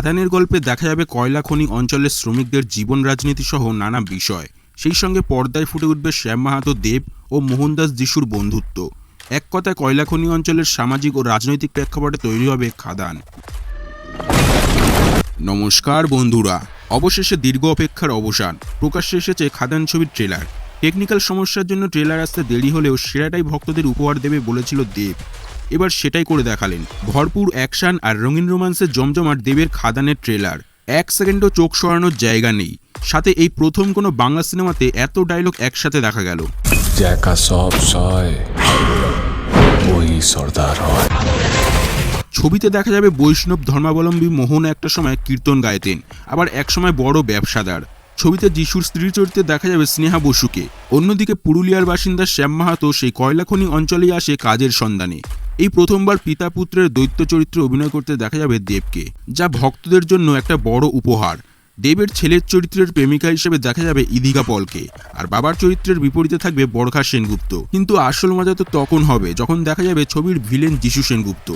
খাদানের গল্পে দেখা যাবে কয়লা খনি অঞ্চলের শ্রমিকদের জীবন রাজনীতি সহ নানা বিষয়। সেই সঙ্গে পর্দায় ফুটে উঠবে শ্যাম মাহাতো দেব ও মোহনদাস যিশুর বন্ধুত্ব। এক কথায় কয়লা খনি অঞ্চলের সামাজিক ও রাজনৈতিক প্রেক্ষাপটে তৈরি হবে খাদান। নমস্কার বন্ধুরা, অবশেষে দীর্ঘ অপেক্ষার অবসান। প্রকাশ্যে এসেছে খাদান ছবির ট্রেলার। টেকনিক্যাল সমস্যার জন্য ট্রেলার আসতে দেরি হলেও সেরাটাই ভক্তদের উপহার দেবে বলেছিল দেব। এবার সেটাই করে দেখালেন। ভরপুর অ্যাকশন আর রঙিন রোমান্সের জমজমাট দেবের খাদানের ট্রেলার। এক সেকেন্ডও চোখ সরানোর জায়গা নেই। সাথে এই প্রথম কোনো বাংলা সিনেমাতে এত ডায়লগ একসাথে দেখা গেল। ছবিতে দেখা যাবে বৈষ্ণব ধর্মাবলম্বী মোহন একটা সময় কীর্তন গাইতেন আবার একসময় বড় ব্যবসাদার। ছবিতে যিশুর স্ত্রী চরিত্রে দেখা যাবে স্নেহা বসুকে। অন্যদিকে পুরুলিয়ার বাসিন্দা শ্যাম মাহাতো সেই কয়লাখনি অঞ্চলেই আসে কাজের সন্ধানে। এই প্রথমবার পিতা পুত্রের দৈত্য চরিত্রে অভিনয় করতে দেখা যাবে দেবকে, যা ভক্তদের জন্য একটা বড় উপহার। দেবের ছেলের চরিত্রের প্রেমিকা হিসেবে দেখা যাবে ইদিকা পলকে, আর বাবার চরিত্রের বিপরীতে থাকবে বরখা সেনগুপ্ত। কিন্তু আসল মজা তো তখন হবে, যখন দেখা যাবে ছবির ভিলেন যিশু সেনগুপ্ত।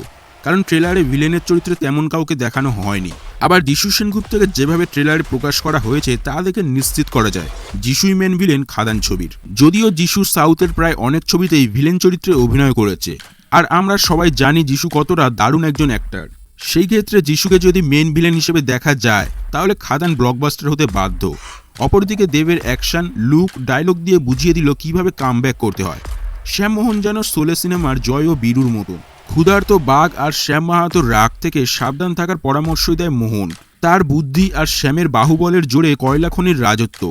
কারণ ট্রেলারে ভিলেনের চরিত্রে তেমন কাউকে দেখানো হয়নি। আবার যিশু সেনগুপ্তকে যেভাবে ট্রেলারে প্রকাশ করা হয়েছে, তা দেখে নিশ্চিত করা যায়, যিশুই মেন ভিলেন খাদান ছবির। যদিও যিশু সাউথের প্রায় অনেক ছবিতেই ভিলেন চরিত্রে অভিনয় করেছে আর আমরা সবাই জানি যিশু কতটা দারুণ একজন অ্যাক্টার সেই ক্ষেত্রে যিশুকে যদি মেন ভিলেন হিসেবে দেখা যায়, তাহলে খাদান ব্লকবাস্টার হতে বাধ্য। অপরদিকে দেবের অ্যাকশন লুক ডায়লগ দিয়ে বুঝিয়ে দিল কীভাবে কামব্যাক করতে হয়। শ্যামমোহন যেন সোলে সিনেমার জয় ও বীরুর মতো ক্ষুধার্ত বাঘ আর শ্যাম মাহাতোর রাগ থেকে সাবধান থাকার পরামর্শই দেয় মোহন। তার বুদ্ধি আর শ্যামের বাহুবলের জোরে কয়লা খনির রাজত্ব।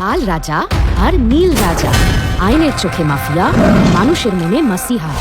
লাল রাজা আর নীল রাজা, আইনের চোখে মাফিয়া, মানুষের মনে মাসিহা।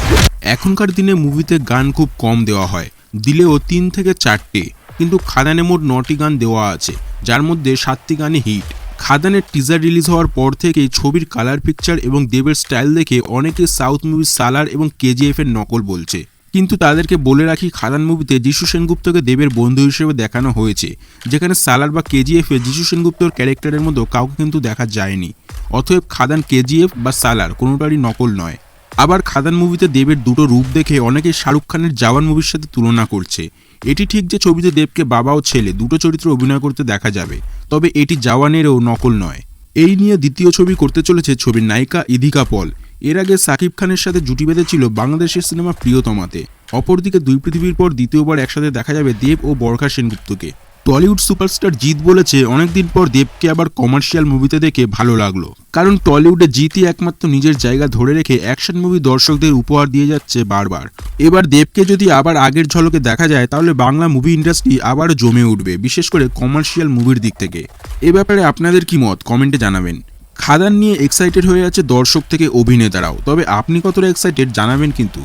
এখনকার দিনে মুভিতে গান খুব কম দেওয়া হয়। দিলেও তিন থেকে চারটে। কিন্তু খাদানে মোট নটি গান দেওয়া আছে, যার মধ্যে সাতটি গানই হিট। খাদানের টিজার রিলিজ হওয়ার পর থেকেই ছবির কালার পিকচার এবং দেবের স্টাইল দেখে অনেকে সাউথ মুভি সালার এবং কেজিএফ এর নকল বলছে। কিন্তু তাদেরকে বলে রাখি, খাদান মুভিতে যিশু সেনগুপ্তকে দেবের বন্ধু হিসেবে দেখানো হয়েছে, যেখানে সালার বা কেজিএফ এ যিশু সেনগুপ্তর ক্যারেক্টারের মতো কাউকে কিন্তু দেখা যায়নি। অতএব খাদান কেজিএফ বা সালার কোনোটারই নকল নয়। আবার খাদান মুভিতে দেবের দুটো রূপ দেখে অনেকে শাহরুখ খানের জওয়ান মুভির সাথে তুলনা করছে। এটি ঠিক যে ছবিতে দেবকে বাবা ও ছেলে দুটো চরিত্রে অভিনয় করতে দেখা যাবে, তবে এটি জওয়ানেরও নকল নয়। এই নিয়ে দ্বিতীয় ছবি করতে চলেছে ছবির নায়িকা ইধিকা পল। এর আগে সাকিব খানের সাথে জুটি বেঁধেছিল বাংলাদেশের সিনেমা প্রিয়তমাতে। অপরদিকে দুই পৃথিবীর পর দ্বিতীয়বার একসাথে দেখা যাবে দেব ও বরখা সেনগুপ্তকে। টলিউড সুপারস্টার জিৎ বলেছে, অনেকদিন পর দেবকে আবার কমার্শিয়াল মুভিতে দেখে ভালো লাগল। কারণ টলিউডে জিতই একমাত্র নিজের জায়গা ধরে রেখে অ্যাকশন মুভি দর্শকদের উপহার দিয়ে যাচ্ছে বারবার। এবার দেবকে যদি আবার আগের ঝলকে দেখা যায়, তাহলে বাংলা মুভি ইন্ডাস্ট্রি আবার জমে উঠবে, বিশেষ করে কমার্শিয়াল মুভির দিক থেকে। এ ব্যাপারে আপনাদের কি মত? কমেন্টে জানাবেন। খাদান নিয়ে এক্সাইটেড হয়ে আছে দর্শক থেকে অভিনেতারাও। তবে আপনি কতটা এক্সাইটেড জানাবেন কিন্তু।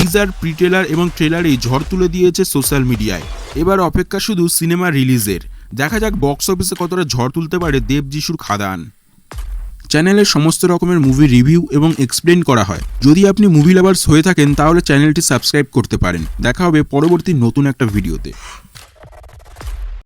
টিজার প্রিটেলার এবং ট্রেলারেই ঝড় তুলে দিয়েছে সোশ্যাল মিডিয়ায় এবার অপেক্ষা শুধু সিনেমা রিলিজের দেখা যাক বক্স অফিসে কতটা ঝড় তুলতে পারে দেব যিশুর খাদান। চ্যানেলে সমস্ত রকমের মুভি রিভিউ এবং এক্সপ্লেন করা হয়। যদি আপনি মুভি লাভার্স হয়ে থাকেন, তাহলে চ্যানেলটি সাবস্ক্রাইব করতে পারেন। দেখা হবে পরবর্তী নতুন একটা ভিডিওতে